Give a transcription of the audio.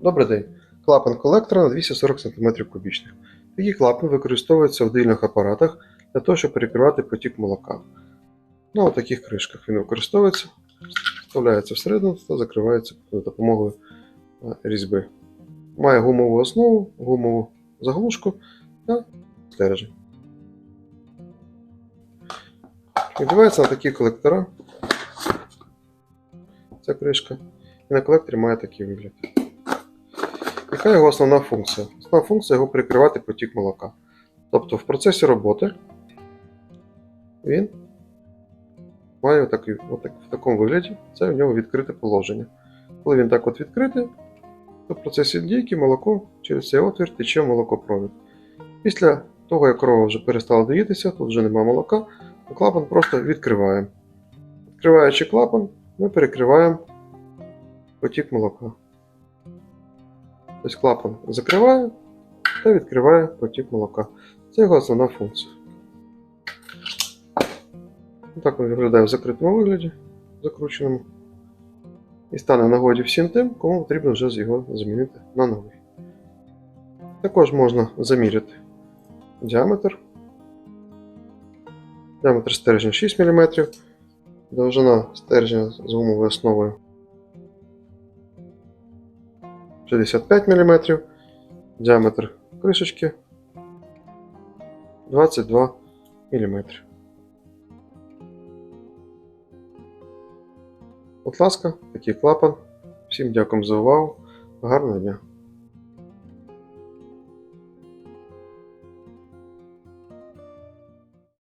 Добрий день. Клапан колектора на 240 см кубічних. Такий клапан використовується в дильних апаратах для того, щоб перекривати потік молока. На таких кришках він використовується, вставляється всередину та закривається за допомогою е, різьби. Має гумову основу, гумову заглушку та стержень. Відбувається на такі колектора. Ця кришка. І на колекторі має такий вигляд. Яка його основна функція? Основна функція його перекривати потік молока. Тобто в процесі роботи він має отакий, отак, в такому вигляді, це у нього відкрите положення. Коли він так от відкритий, то в процесі дійки молоко через цей отвір тече молокопровід. Після того, як корова вже перестала доїтися, тут вже немає молока, то клапан просто відкриваємо. Відкриваючи клапан, ми перекриваємо потік молока. Тобто клапан закриває та відкриває потік молока. Це його основна функція. Так він виглядає в закритому вигляді, закрученому. І стане нагоді всім тим, кому потрібно вже його замінити на новий. Також можна заміряти діаметр. Діаметр стержня 6 мм, довжина стержня з гумовою основою 65 мм, діаметр кришечки 22 мм. Будь ласка, такий клапан. Всім дякую за увагу. Гарного дня!